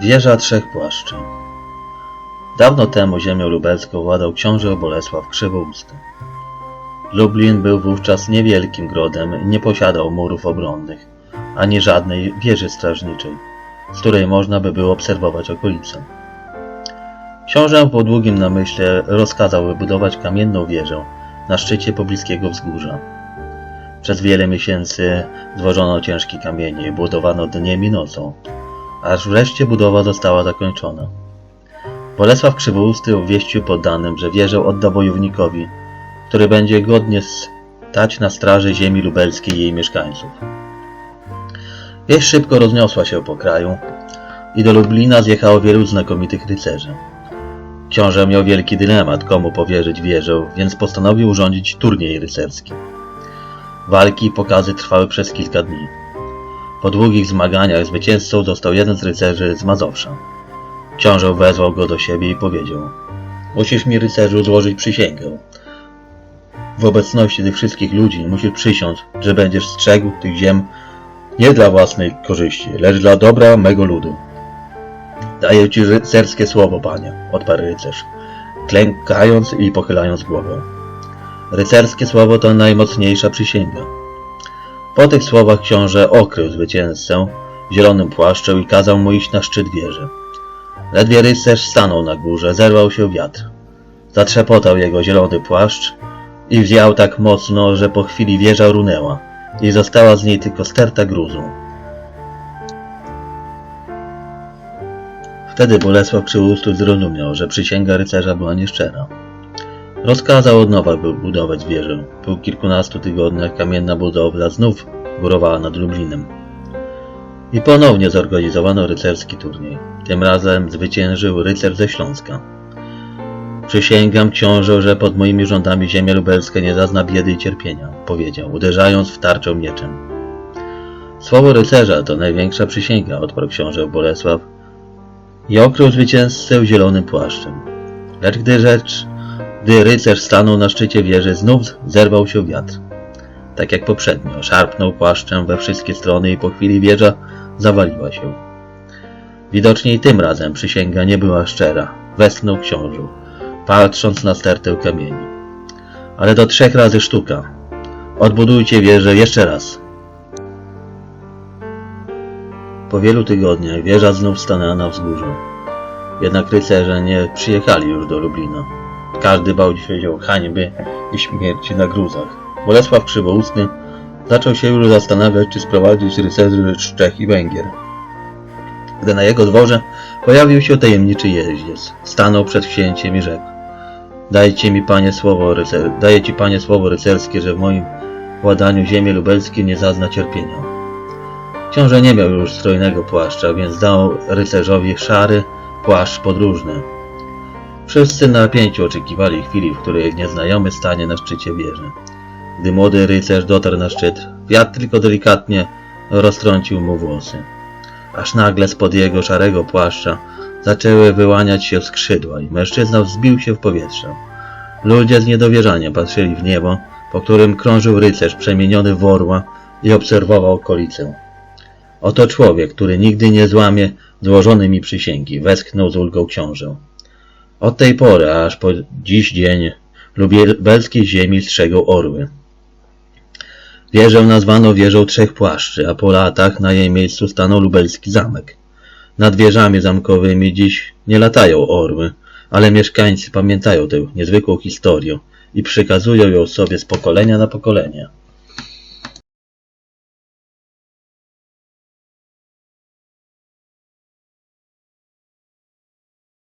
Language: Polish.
Wieża Trzech Płaszczy Dawno temu ziemią lubelską władał książę Bolesław Krzywousty. Lublin był wówczas niewielkim grodem i nie posiadał murów obronnych, ani żadnej wieży strażniczej, z której można by było obserwować okolice. Książę po długim namyśle rozkazał wybudować kamienną wieżę na szczycie pobliskiego wzgórza. Przez wiele miesięcy zwożono ciężkie kamienie budowano dniem i nocą, aż wreszcie budowa została zakończona. Bolesław Krzywousty obwieścił poddanym, że wieżę odda wojownikowi, który będzie godnie stać na straży ziemi lubelskiej i jej mieszkańców. Wieś szybko rozniosła się po kraju i do Lublina zjechało wielu znakomitych rycerzy. Książę miał wielki dylemat, komu powierzyć wieżę, więc postanowił urządzić turniej rycerski. Walki i pokazy trwały przez kilka dni. Po długich zmaganiach zwycięzcą został jeden z rycerzy z Mazowsza. Książę wezwał go do siebie i powiedział Musisz mi rycerzu złożyć przysięgę. W obecności tych wszystkich ludzi musisz przysiąc, że będziesz strzegł tych ziem nie dla własnej korzyści, lecz dla dobra mego ludu. Daję ci rycerskie słowo, panie, odparł rycerz, klękając i pochylając głową. Rycerskie słowo to najmocniejsza przysięga. Po tych słowach książę okrył zwycięzcę zielonym płaszczem i kazał mu iść na szczyt wieży. Ledwie rycerz stanął na górze, zerwał się wiatr. Zatrzepotał jego zielony płaszcz i wziął tak mocno, że po chwili wieża runęła i została z niej tylko sterta gruzu. Wtedy Bolesław Krzywousty zrozumiał, że przysięga rycerza była nieszczera. Rozkazał od nowa budować wieżę. Po kilkunastu tygodniach kamienna budowla znów górowała nad Lublinem. I ponownie zorganizowano rycerski turniej. Tym razem zwyciężył rycerz ze Śląska. Przysięgam książę, że pod moimi rządami ziemia lubelska nie zazna biedy i cierpienia, powiedział, uderzając w tarczę mieczem. Słowo rycerza to największa przysięga, odparł książę Bolesław i okrył zwycięzcę zielonym płaszczem. Lecz gdy rzecz, gdy rycerz stanął na szczycie wieży, znów zerwał się wiatr. Tak jak poprzednio, szarpnął płaszczem we wszystkie strony i po chwili wieża zawaliła się. Widocznie i tym razem przysięga nie była szczera, westchnął książę, patrząc na stertę kamieni. Ale do trzech razy sztuka. Odbudujcie wieżę jeszcze raz. Po wielu tygodniach wieża znów stanęła na wzgórzu. Jednak rycerze nie przyjechali już do Lublina. Każdy bał się o hańby i śmierci na gruzach. Bolesław Krzywoustny zaczął się już zastanawiać, czy sprowadzić rycerzy z Czech i Węgier. Gdy na jego dworze pojawił się tajemniczy jeździec. Stanął przed księciem i rzekł Dajcie mi panie słowo rycer... Daję ci panie słowo rycerskie, że w moim władaniu ziemię lubelskie nie zazna cierpienia. Książę nie miał już strojnego płaszcza, więc dał rycerzowi szary płaszcz podróżny. Wszyscy na napięciu oczekiwali chwili, w której nieznajomy stanie na szczycie wieży. Gdy młody rycerz dotarł na szczyt, wiatr tylko delikatnie roztrącił mu włosy. Aż nagle spod jego szarego płaszcza zaczęły wyłaniać się skrzydła i mężczyzna wzbił się w powietrze. Ludzie z niedowierzaniem patrzyli w niebo, po którym krążył rycerz przemieniony w orła i obserwował okolicę. Oto człowiek, który nigdy nie złamie złożonej mi przysięgi, westchnął z ulgą książę. Od tej pory, aż po dziś dzień, lubelskiej ziemi strzegą orły. Wieżę nazwano wieżą trzech płaszczy, a po latach na jej miejscu stanął lubelski zamek. Nad wieżami zamkowymi dziś nie latają orły, ale mieszkańcy pamiętają tę niezwykłą historię i przekazują ją sobie z pokolenia na pokolenie.